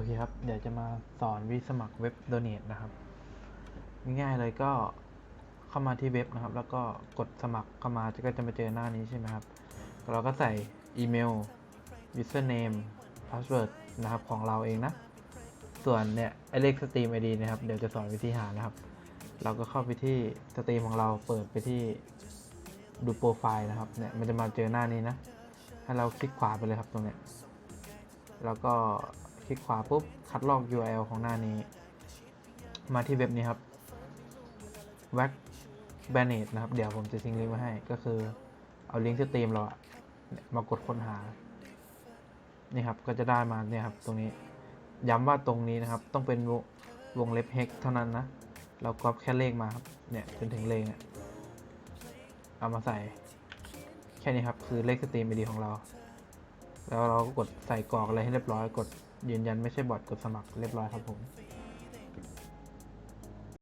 อเคครับ เดี๋ยวจะมาสอนวิสมัครเว็บ Donate นะครับ ง่ายๆเลยก็เข้ามาที่เว็บนะครับ แล้วก็กดสมัครเข้ามาก็จะมาเจอหน้านี้ใช่ไหมครับ เราก็ใส่อีเมล username password นะครับของเราเองนะ ส่วนเนี่ยไอเลขสตรีม ID นะครับ เดี๋ยวจะสอนวิธีหานะครับ เราก็เข้าไปที่สตรีมของเราเปิดไปที่ดูโปรไฟล์นะครับ เนี่ยมันจะมาเจอหน้านี้นะ ให้เราคลิกขวาไปเลยครับตรงเนี้ย แล้วก็ ลิกขวาปุ๊บ คัดลอก URL ของหน้านี้ มาที่เว็บนี้ครับ w a c b a n e t นะครับ เดี๋ยวผมจะทิ้งลิงก์ไว้ให้ ก็คือเอาลิงก์ที่สตรีมเราเนี่ยมากดค้นหา นี่ครับ ก็จะได้มาเนี่ยครับ ตรงนี้ ย้ำว่าตรงนี้นะครับ ต้องเป็นวงวงเล็บ hex เท่านั้นนะ เราก๊อปแค่เลขมาครับ เนี่ยจนถึงเลขเนี่ยเอามาใส่ แค่นี้ครับ คือเลขสตรีม ID ของเรา แล้วเราก็กดใส่กรอกอะไรให้เรียบร้อย กดยืนยันไม่ใช่บอทกดสมัครเรียบร้อยครับผม